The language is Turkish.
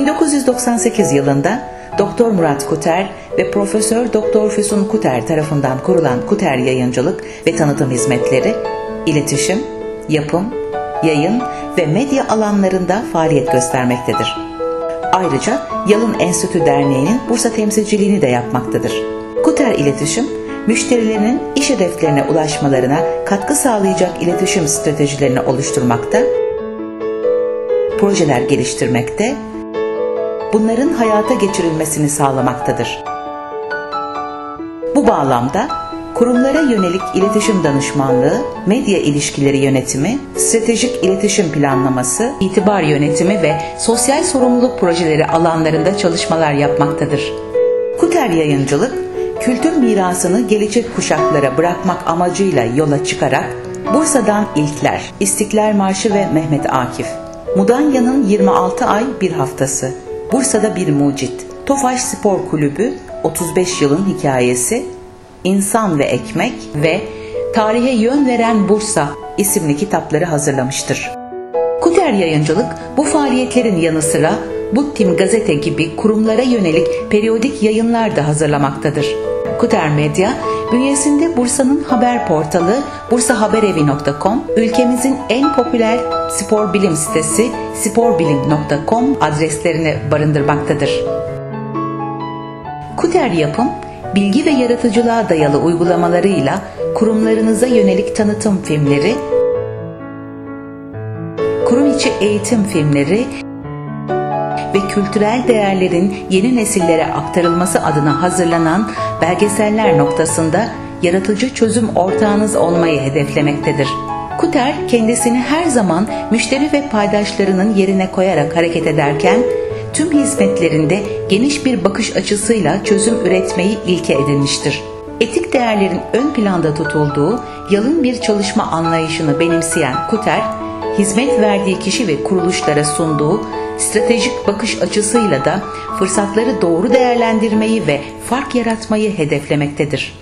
1998 yılında Doktor Murat Kuter ve Profesör Doktor Füsun Kuter tarafından kurulan Kuter Yayıncılık ve Tanıtım Hizmetleri, iletişim, yapım, yayın ve medya alanlarında faaliyet göstermektedir. Ayrıca Yalın Enstitü Derneği'nin Bursa temsilciliğini de yapmaktadır. Kuter İletişim, müşterilerinin iş hedeflerine ulaşmalarına katkı sağlayacak iletişim stratejilerini oluşturmakta, projeler geliştirmekte, bunların hayata geçirilmesini sağlamaktadır. Bu bağlamda kurumlara yönelik iletişim danışmanlığı, medya ilişkileri yönetimi, stratejik iletişim planlaması, itibar yönetimi ve sosyal sorumluluk projeleri alanlarında çalışmalar yapmaktadır. Kuter Yayıncılık, kültür mirasını gelecek kuşaklara bırakmak amacıyla yola çıkarak Bursa'dan ilkler, İstiklal Marşı ve Mehmet Akif, Mudanya'nın 26 ay bir haftası, Bursa'da bir mucit, Tofaş Spor Kulübü, 35 yılın hikayesi, İnsan ve Ekmek ve Tarihe Yön Veren Bursa isimli kitapları hazırlamıştır. Kuter Yayıncılık bu faaliyetlerin yanı sıra Buttim Gazete gibi kurumlara yönelik periyodik yayınlar da hazırlamaktadır. Kuter Medya, bünyesinde Bursa'nın haber portalı bursahaberevi.com, ülkemizin en popüler spor bilim sitesi sporbilim.com adreslerini barındırmaktadır. Kuter Yapım, bilgi ve yaratıcılığa dayalı uygulamalarıyla kurumlarınıza yönelik tanıtım filmleri, kurum içi eğitim filmleri kültürel değerlerin yeni nesillere aktarılması adına hazırlanan belgeseller noktasında yaratıcı çözüm ortağınız olmayı hedeflemektedir. Kuter kendisini her zaman müşteri ve paydaşlarının yerine koyarak hareket ederken tüm hizmetlerinde geniş bir bakış açısıyla çözüm üretmeyi ilke edinmiştir. Etik değerlerin ön planda tutulduğu yalın bir çalışma anlayışını benimseyen Kuter, hizmet verdiği kişi ve kuruluşlara sunduğu stratejik bakış açısıyla da fırsatları doğru değerlendirmeyi ve fark yaratmayı hedeflemektedir.